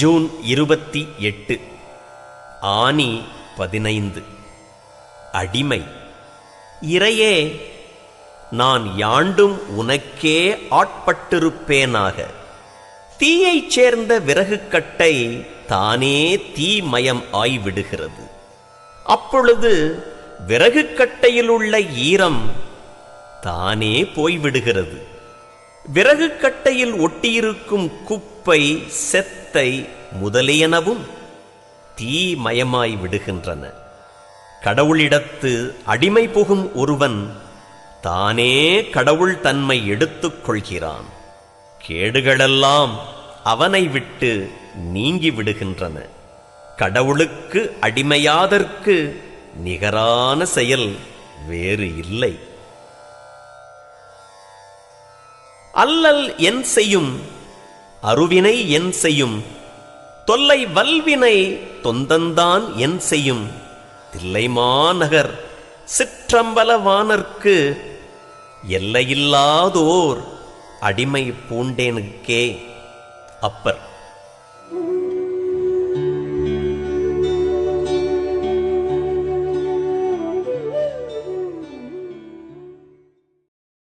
June இருபத்தி எட்டு ஆனி பதினைந்து. அடிமை. இறையே நான் யாண்டும் உனக்கே ஆட்பட்டிருப்பேனாக. தீயைச் சேர்ந்த விறகுக்கட்டை தானே தீமயம் ஆய்விடுகிறது. அப்பொழுது விறகுக்கட்டையில் உள்ள ஈரம் தானே போய்விடுகிறது. விறகுக்கட்டையில் ஒட்டியிருக்கும் குப்பை செத்தை முதலியனவும் தீமயமாய் விடுகின்றன. கடவுளிடத்து அடிமை புகும் ஒருவன் தானே கடவுள் தன்மை எடுத்துக் கொள்கிறான். கேடுகளெல்லாம் அவனை விட்டு நீங்கி விடுகின்றன. கடவுளுக்கு அடிமையாதற்கு நிகரான செயல் வேறு இல்லை. அல்லல் என் செய்யும் அருவினை என் செய்யும் தொல்லை வல்வினை தொந்தந்தான் என் செய்யும். தில்லைமாநகர் சிற்றம்பலவானர்க்கு எல்லையில்லாதோர் அடிமை பூண்டேனுக்கே. அப்பர்.